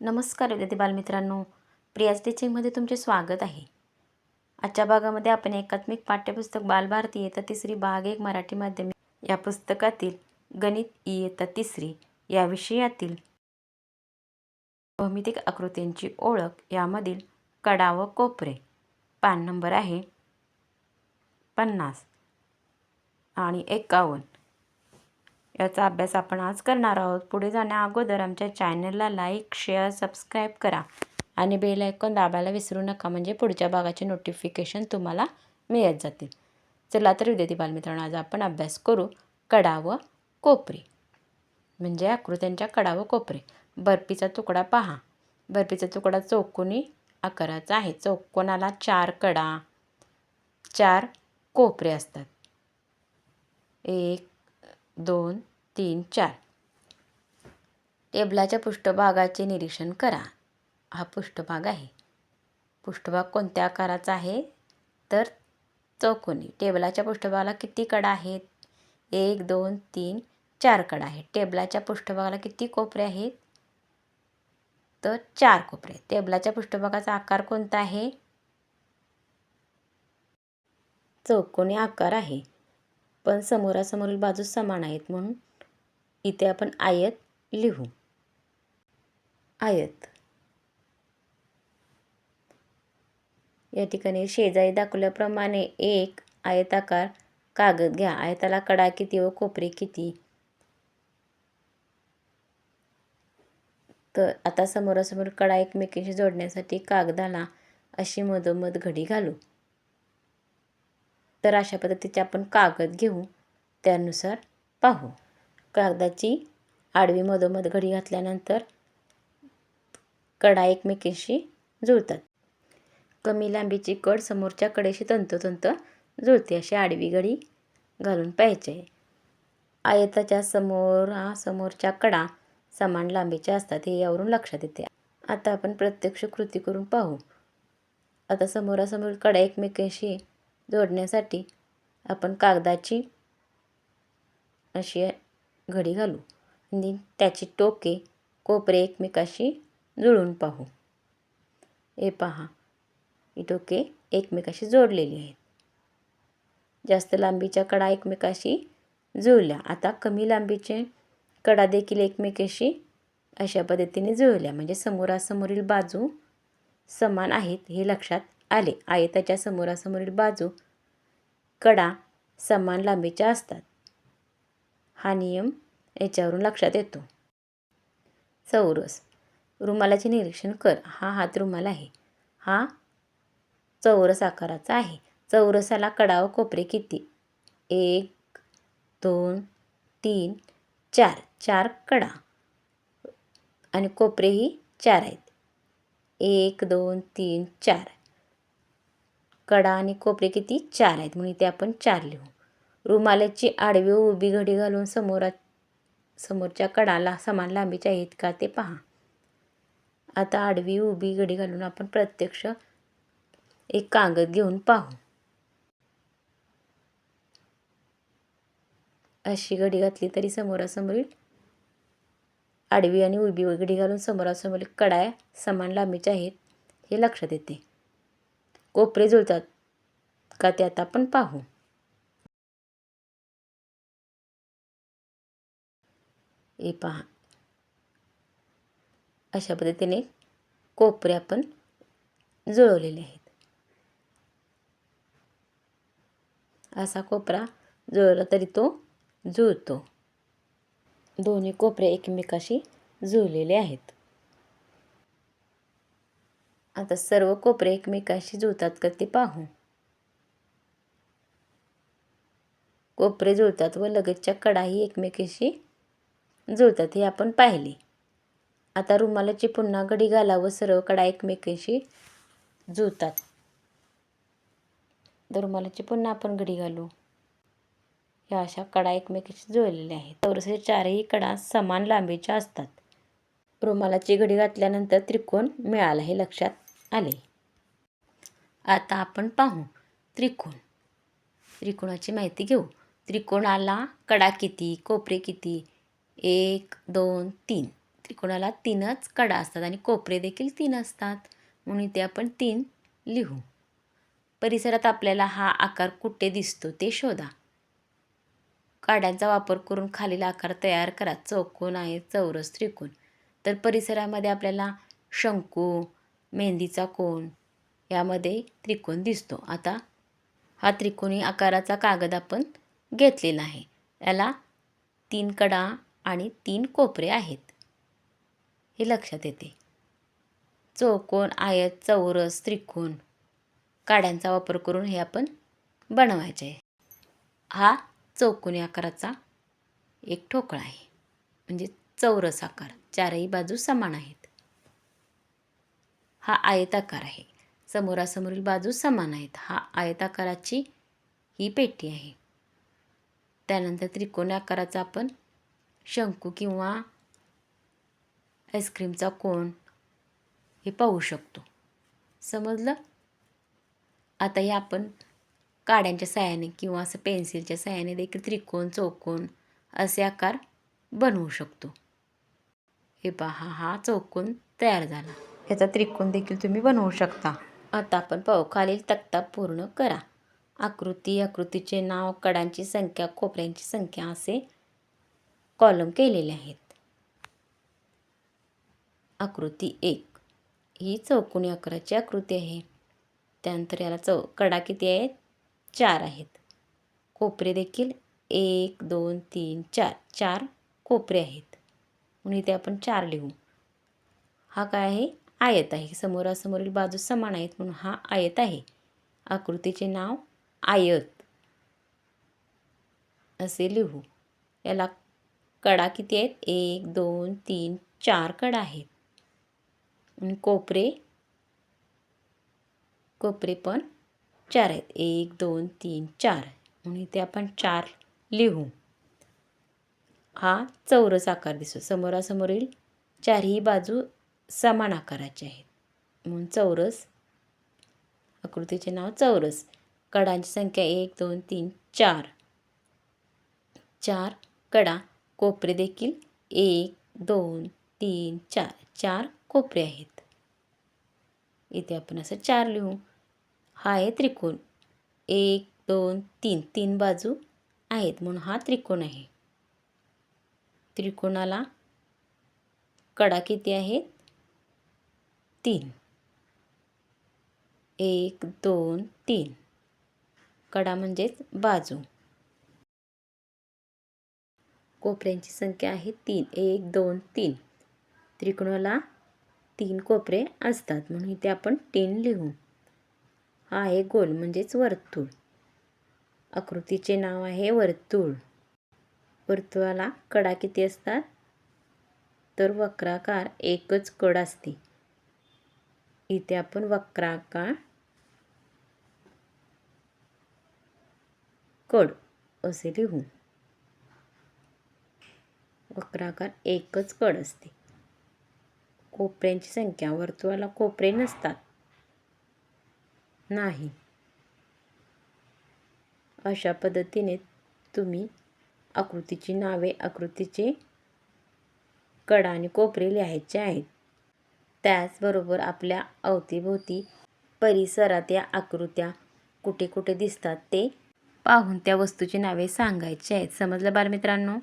नमस्कार विद्यार्थी बालमित्रांनो. प्रियाज टीचिंगमध्ये तुमचे स्वागत आहे. आजच्या भागामध्ये आपण एकात्मिक पाठ्यपुस्तक बालभारती इयत्ता तिसरी भाग एक मराठी माध्यमिक. या पुस्तकातील गणित इयत्ता तिसरी या विषयातील भौमितिक आकृतींची ओळख यामधील कडा व कोपरे. पान नंबर आहे पन्नास आणि एकावन्न. याचा अभ्यास आपण आज करणार आहोत. पुढे जाण्या अगोदर आमच्या चॅनलला लाईक शेअर सबस्क्राईब करा. आणि बेल आयकॉन दाबायला विसरू नका म्हणजे पुढच्या भागाचे नोटिफिकेशन तुम्हाला मिळत जातील. चला तर विद्यार्थी बालमित्रांनो आज आपण अभ्यास करू कडा व कोपरे. म्हणजे आकृत्यांच्या कडा व कोपरे. बर्फीचा तुकडा पहा. बर्फीचा तुकडा चौकोनी आकाराचा आहे. चौकोनाला चार कडा चार कोपरे असतात. एक दोन तीन चार. टेबलाच्या पृष्ठभागाचे निरीक्षण करा. हा पृष्ठभाग आहे. पृष्ठभाग कोणत्या आकाराचा आहे? तर चौकोनी. टेबलाच्या पृष्ठभागाला किती कडा आहेत? एक दोन तीन चार कडा आहेत. टेबलाच्या पृष्ठभागाला किती कोपरे आहेत? तर चार कोपरे. टेबलाच्या पृष्ठभागाचा आकार कोणता आहे? चौकोनी आकार आहे. पण समोरासमोरील बाजू समान आहेत म्हणून इथे आपण आयत लिहू. आयत. या ठिकाणी शेजारी दाखवल्याप्रमाणे एक आयताकार कागद घ्या. आयताला कडा किती व कोपरे किती? तर आता समोरासमोर कडा एकमेकींशी जोडण्यासाठी कागदाला अशी मधोमध घडी घालू. तर अशा पद्धतीचे आपण कागद घेऊ. त्यानुसार पाहू. कागदाची आडवी मधोमध घडी घातल्यानंतर कडा एकमेकींशी जुळतात. कमी लांबीची कड समोरच्या कडेशी तंतोतंत जुळते. अशी आडवी घडी घालून पाहिजे आयताच्या समोरासमोरच्या कडा समान लांबीच्या असतात हे यावरून लक्षात येते. आता आपण प्रत्यक्ष कृती करून पाहू. आता समोरासमोर कडा एकमेकींशी जोडण्यासाठी आपण कागदाची अशी घडी घालू आणि त्याची टोके कोपरे एकमेकाशी जुळून पाहू. हे पहा ही टोके एकमेकाशी जोडलेली आहेत. जास्त लांबीच्या कडा एकमेकाशी जुळल्या. आता कमी लांबीचे कडा देखील एकमेकाशी अशा पद्धतीने जुळल्या. म्हणजे समोरासमोरील बाजू समान आहेत हे लक्षात आले. आयताच्या समोरासमोरील बाजू कडा समान लांबीच्या असतात. हा नियम याच्यावरून लक्षात येतो. चौरस रुमालाचे निरीक्षण कर. हा हात रुमाल आहे. हा चौरस आकाराचा आहे. चौरसाला कडा व कोपरे किती? एक दोन तीन चार. चार कडा. आणि कोपरेही चार आहेत. एक दोन तीन चार. कडा आणि कोपरे किती? चार आहेत. म्हणून इथे आपण चार लिहू. रुमालाची आडवी उभी घडी घालून समोरा समोरच्या कडाला समान लांबीच्या आहेत का ते पहा. आता आडवी उभी घडी घालून आपण प्रत्यक्ष एक कागद घेऊन पाहू. अशी घडी घातली तरी समोरासमोरील आडवी आणि उभी घडी घालून समोरासमोरील कडा समान लांबीच्या आहेत हे लक्षात येते. कोपरे जुळतात. का ते आता आपण पाहू. हे पहा. अशा पद्धतीने कोपरे आपण जुळवलेले आहेत. असा कोपरा जुळवला तरी तो जुळतो. दोन्ही कोपरे एकमेकाशी जुळलेले आहेत. आता सर्व कोपरे एकमेकाशी जुळतात का ते पाहू. कोपरे जुळतात व लगतच्या कडाही एकमेकीशी जुळतात हे आपण पाहिले. आता रुमालाची पुन्हा घडी घाला व सर्व कडा एकमेकीशी जुळतात. तर रुमालाची पुन्हा आपण घडी घालू. ह्या अशा कडा एकमेकीशी जुळलेल्या आहेत. चौरसाचे चारही कडा समान लांबीच्या असतात. रुमालाची घडी घातल्यानंतर त्रिकोण मिळाला हे लक्षात आले. आता आपण पाहू त्रिकोण. त्रिकोणाची माहिती घेऊ. त्रिकोणाला कडा किती कोपरे किती? एक दोन तीन. त्रिकोणाला तीनच कडा असतात आणि कोपरे देखील तीन असतात. म्हणून इथे आपण तीन लिहू. परिसरात आपल्याला हा आकार कुठे दिसतो ते शोधा. काड्यांचा वापर करून खालील आकार तयार करा. चौकोन आहे चौरस त्रिकोण. तर परिसरामध्ये आपल्याला शंकू मेहंदीचा कोण यामध्ये त्रिकोण दिसतो. आता हा त्रिकोणी आकाराचा कागद आपण घेतलेला आहे. याला तीन कडा आणि तीन कोपरे आहेत. हे लक्षात येते. चौकोन आयत चौरस त्रिकोण काड्यांचा वापर करून हे आपण बनवायचे आहे. हा चौकोनी आकाराचा एक ठोकळा आहे. म्हणजे चौरस आकार. चारही बाजू समान आहेत. हा आयताकार आहे. समोरासमोरील बाजू समान आहेत. हा आयताकाराची ही पेटी आहे. त्यानंतर त्रिकोणी आकाराचा आपण शंकू किंवा आईस्क्रीमचा कोण हे पाहू शकतो. समजलं? आता हे आपण काड्यांच्या साह्याने किंवा असं पेन्सिलच्या साह्याने देखील त्रिकोण चौकोन असे आकार बनवू शकतो. हे पहा हा चौकोन तयार झाला. याचा त्रिकोण देखील तुम्ही बनवू शकता. आता आपण पाहू खालील तक्ता पूर्ण करा. आकृती आकृतीचे नाव कडांची संख्या कोपऱ्यांची संख्या असे कॉलम केलेले आहेत. आकृती एक. ही चौकोनी आकाराची आकृती आहे. त्यानंतर याला चौ कडा किती आहेत? चार आहेत. कोपरे देखील एक दोन तीन चार. चार कोपरे आहेत. म्हणून इथे आपण चार लिहू. हा काय आहे? आयत आहे. समोरासमोरील बाजू समान आहेत म्हणून हा आयत आहे. आकृतीचे नाव आयत. असे लिहू. याला कडा किती आहेत? एक दोन तीन चार कडा आहेत. आणि कोपरे? कोपरे पण चार आहेत. एक दोन तीन चार. म्हणून इथे आपण चार लिहू. हा चौरस आकार दिसतो. समोरासमोरील चारही बाजू समान आकाराचे आहेत. म्हणून चौरस आकृतीचे नाव चौरस. कडांची संख्या एक दोन तीन चार. चार कडा कोपरे देखील एक दोन तीन चार. चार कोपरे आहेत. इथे आपण असं चार लिहू. हा आहे त्रिकोण. एक दोन तीन. तीन बाजू आहेत. म्हणून हा त्रिकोण आहे. त्रिकोणाला कडा किती आहेत? तीन. एक दोन तीन. कडा म्हणजेच बाजू. कोपऱ्यांची संख्या आहे तीन. एक दोन तीन. त्रिकोणाला तीन कोपरे असतात. म्हणून इथे आपण तीन लिहू. हा आहे गोल म्हणजेच वर्तुळ. आकृतीचे नाव आहे वर्तुळ. वर्तुळाला कडा किती असतात? तर वक्राकार एकच कड असते. इथे आपण वक्राकार कड असे लिहू. वक्राकार एकच कड असते. कोपऱ्यांची संख्या वर्तुळाला कोपरे नसतात. नाही. अशा पद्धतीने तुम्ही आकृतीची नावे आकृतीचे कडा आणि कोपरे लिहायचे आहेत. त्याचबरोबर आपल्या अवतीभोवती परिसरात या आकृत्या कुठे कुठे दिसतात ते पाहून त्या वस्तूची नावे सांगायची आहेत. समजलं बालमित्रांनो?